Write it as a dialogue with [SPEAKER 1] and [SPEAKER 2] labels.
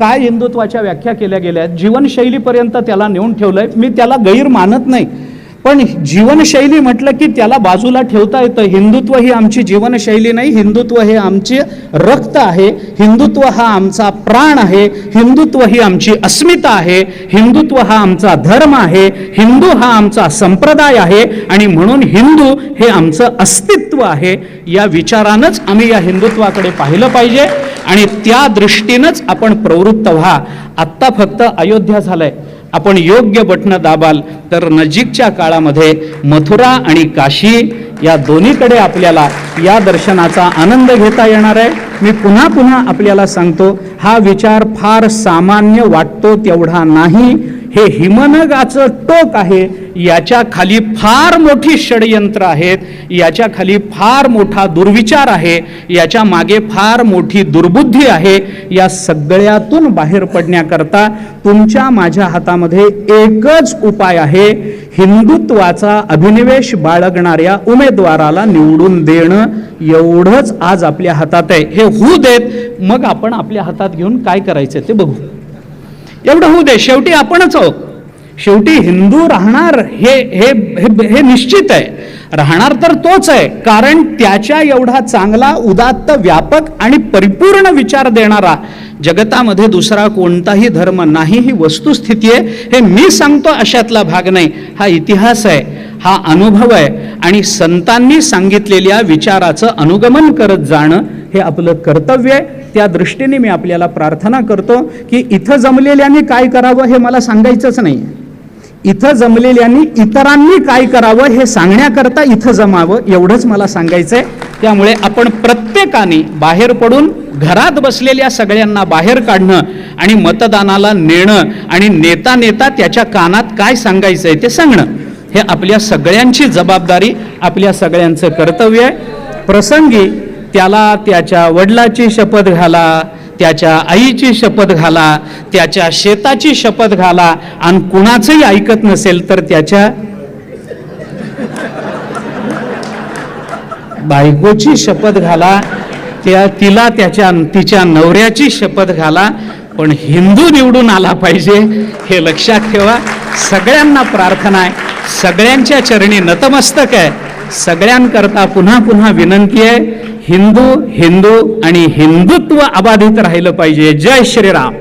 [SPEAKER 1] काय हिंदुत्वाच्या व्याख्या केल्या गेल्या आहेत जीवनशैलीपर्यंत त्याला नेऊन ठेवलंय. मी त्याला गैर मानत नाही. पण जीवनशैली म्हटलं की त्याला बाजूला ठेवता येतं. हिंदुत्व ही आमची जीवनशैली नाही. हिंदुत्व हे आमचे रक्त आहे. हिंदुत्व हा आमचा प्राण आहे. हिंदुत्व ही आमची अस्मिता आहे. हिंदुत्व हा आमचा धर्म आहे. हिंदू हा आमचा संप्रदाय आहे. आणि म्हणून हिंदू हे आमचं अस्तित्व आहे. या विचारानंच आम्ही या हिंदुत्वाकडे पाहिलं पाहिजे. आणि त्या दृष्टीनंच आपण प्रवृत्त व्हा. आत्ता फक्त अयोध्या झालंय. आपण योग्य बटणं दाबाल तर नजीकच्या काळामध्ये मथुरा आणि काशी या दोन्हीकडे आपल्याला या दर्शनाचा आनंद घेता येणार आहे. मी पुन्हा पुन्हा आपल्याला सांगतो हा विचार फार सामान्य वाटतो तेवढा नाही. हे हिमनगाचं टोक आहे. याच्या खाली फार मोठी षडयंत्र आहेत. याच्या खाली फार मोठा दुर्विचार आहे. याच्या मागे फार मोठी दुर्बुद्धी आहे. या सगळ्यातून बाहेर पडण्याकरता तुमच्या माझ्या हातामध्ये एकच उपाय आहे. हिंदुत्वाचा अभिनिवेश बाळगणाऱ्या उमेदवाराला निवडून देणं. एवढंच आज आपल्या हातात आहे. हे होऊ देत. मग आपण आपल्या हातात घेऊन काय करायचं ते बघू. एवढं होऊ दे. शेवटी आपणच आहोत. शेवटी हिंदू राहणार हे हे हे हे निश्चित आहे. राहणार तर तोच आहे. कारण त्याच्या एवढा चांगला उदात्त व्यापक आणि परिपूर्ण विचार देणारा जगतामध्ये दुसरा कोणताही धर्म नाही ही वस्तुस्थिती आहे. हे मी सांगतो अशातला भाग नाही. हा इतिहास आहे. हा अनुभव आहे. आणि संतांनी सांगितलेल्या विचाराचं अनुगमन करत जाणं हे आपलं कर्तव्य आहे. त्या दृष्टीने मी आपल्याला प्रार्थना करतो की इथं जमलेल्यांनी काय करावं हे मला सांगायचंच नाही. इथं जमलेल्यांनी इतरांनी काय करावं हे सांगण्याकरता इथं जमावं एवढंच मला सांगायचं आहे त्यामुळे आपण प्रत्येकाने बाहेर पडून घरात बसलेल्या सगळ्यांना बाहेर काढणं आणि मतदानाला नेणं आणि नेता नेता त्याच्या कानात काय सांगायचं आहे ते सांगणं हे आपल्या सगळ्यांची जबाबदारी आपल्या सगळ्यांचं कर्तव्य आहे. प्रसंगी त्याला त्याच्या वडिलाची शपथ घाला त्याच्या आईची शपथ घाला त्याच्या शेताची शपथ घाला आणि कुणाचंही ऐकत नसेल तर त्याच्या बायकोची शपथ घाला त्या तिला त्याच्या तिच्या नवऱ्याची शपथ घाला पण हिंदू निवडून आला पाहिजे हे लक्षात ठेवा. सगळ्यांना प्रार्थना आहे. सगळ्यांच्या चरणी नतमस्तक आहे. सगळ्यांकरता पुन्हा पुन्हा विनंती आहे. हिंदू हिंदू आणि हिंदुत्व अबाधित राहिलं पाहिजे. जय श्रीराम.